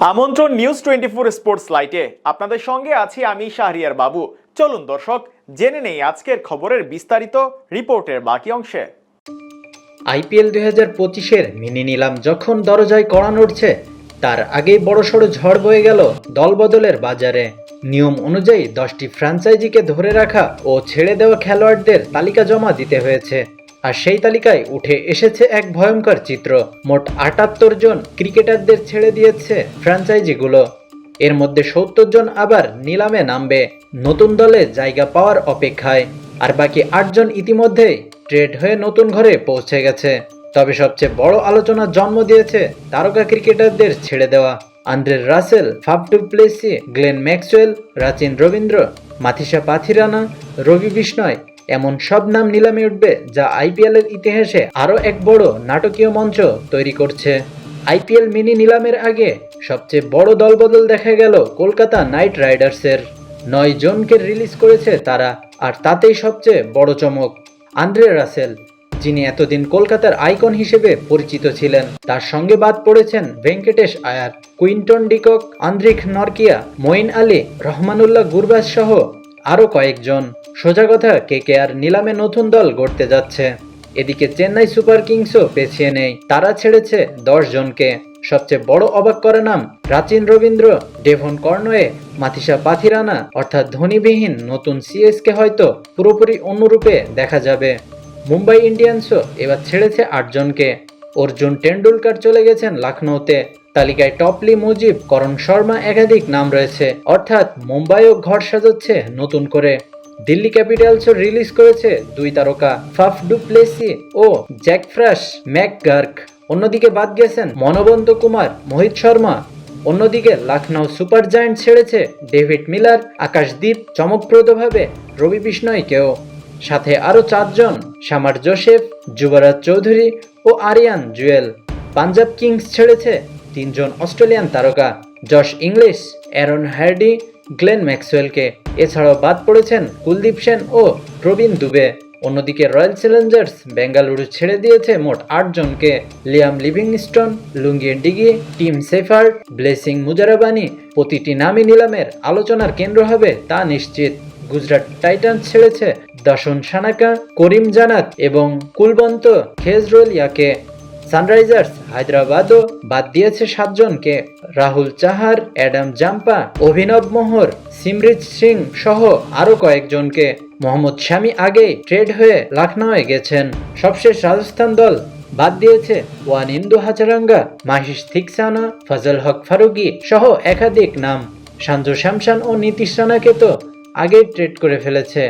আমন্ত্রণ news twenty four sports লাইটে আপনাদের সঙ্গে আছি আমি শাহরিয়ার বাবু। চলুন দর্শক, জেনে নেই আজকের খবরের বিস্তারিত রিপোর্টের বাকি অংশে। আইপিএল দুই হাজার পঁচিশের মিনি নিলাম যখন দরজায় কড়া নড়ছে, তার আগেই বড়সড় ঝড় বয়ে গেল দলবদলের বাজারে। নিয়ম অনুযায়ী দশটি ফ্র্যাঞ্চাইজিকে ধরে রাখা ও ছেড়ে দেওয়া খেলোয়াড়দের তালিকা জমা দিতে হয়েছে। আর সেই তালিকায় উঠে এসেছে এক ভয়ঙ্কর চিত্র। মোট আটাত্তর জন ক্রিকেটারদের ছেড়ে দিয়েছে ফ্র্যাঞ্চাইজিগুলো। এর মধ্যে সত্তর জন আবার নিলামে নামবে। নতুন দলে জায়গা পাওয়ার অপেক্ষায়। আর বাকি আটজন ইতিমধ্যেই ট্রেড হয়ে নতুন ঘরে পৌঁছে গেছে। তবে সবচেয়ে বড় আলোচনা জন্ম দিয়েছে তারকা ক্রিকেটারদের ছেড়ে দেওয়া। Andre Russell, Faf du Plessis Glenn Maxwell, Rachin Ravindra Matheesha Pathirana, Ravi Bishnoi এমন সব নাম নিলামে উঠবে যা আইপিএল এর ইতিহাসে আরও এক বড় নাটকীয় মঞ্চ তৈরি করছে। আইপিএল মিনি নিলামের আগে সবচেয়ে বড় দলবদল দেখা গেল কলকাতা নাইট রাইডার্সের। নয় জনকে রিলিজ করেছে তারা, আর তাতেই সবচেয়ে বড় চমক আন্দ্রে রাসেল, যিনি এতদিন কলকাতার আইকন হিসেবে পরিচিত ছিলেন। তার সঙ্গে বাদ পড়েছেন Venkatesh Iyer, Quinton de Kock Anrich Nortje, Moeen Ali, Rahmanullah Gurbaz সহ আরও কয়েকজন। সোজা কথা, কে কে আর নিলামে নতুন দল গড়তে যাচ্ছে। এদিকে চেন্নাই সুপার কিংসও পেছিয়ে নেই। তারা ছেড়েছে দশ জনকে। সবচেয়ে বড় অবাক করে নাম প্রাচীন রবীন্দ্র, ডেভন কর্নওয়ে মাথিসা পাথিরানা, অর্থাৎ ধনীবিহীন নতুন সিএসকে হয়তো পুরোপুরি অন্যরূপে দেখা যাবে। মুম্বাই ইন্ডিয়ান্সও এবার ছেড়েছে আটজনকে অর্জুন টেন্ডুলকার চলে গেছেন লখনৌতে। তালিকায় টপলি মুজিব, করণ শর্মা একাধিক নাম রয়েছে। অর্থাৎ মুম্বাইও ঘর সাজাচ্ছে নতুন করে। দিল্লি ক্যাপিটালসও রিলিজ করেছে দুই তারকা, ফাফ ডুপ্লেসি ও জ্যাক ফ্রাশ, ম্যাক গার্ক। অন্যদিকে বাদ গেছেন মনবন্ত কুমার, মোহিত শর্মা। অন্যদিকে লখনৌ সুপার জায়ান্ট ছেড়েছে ডেভিড মিলার, আকাশদীপ, চমকপ্রদভাবে রবি বিষ্ণয়কেও। সাথে আরও চারজন শামার জোসেফ, যুবরাজ চৌধুরী ও আরিয়ান জুয়েল। পাঞ্জাব কিংস ছেড়েছে তিনজন অস্ট্রেলিয়ান তারকা, Josh Inglis, Aaron Hardie, Glenn ম্যাক্সওয়েলকে। এছাড়াও বাদ পড়েছেন কুলদীপ সেন ও প্রবীণ দুবে। অন্যদিকে রয়্যাল চ্যালেঞ্জার্স বেঙ্গালুরু ছেড়ে দিয়েছে মোট আটজনকে। লিয়াম লিভিংস্টন, লুঙ্গি ডিগি, টিম সেফার্ড ব্লেসিং মুজারাবানি প্রতিটি নামই নিলামের আলোচনার কেন্দ্র হবে, তা নিশ্চিত। গুজরাট টাইটান্স ছেড়েছে দাসন সানাকা, করিম জানাত এবং কুলবন্ত খেজরোলিয়াকে। সানরাইজার্স হায়দ্রাবাদও বাদ দিয়েছে সাতজনকে। রাহুল চাহার, অ্যাডাম জাম্পা, অভিনব মোহর সিমরিত সিং সহ আরও কয়েকজনকে। মোহাম্মদ শামি আগেই ট্রেড হয়ে লখনৌয়ে গেছেন। সবশেষ রাজস্থান দল বাদ দিয়েছে ওয়ান ইন্দু হাজারাঙ্গা মাহিশ থিকসানা, ফজল হক ফারুকি সহ একাধিক নাম। সাঞ্জু শ্যামসান ও নীতিশ রানাকে তো আগেই ট্রেড করে ফেলেছে।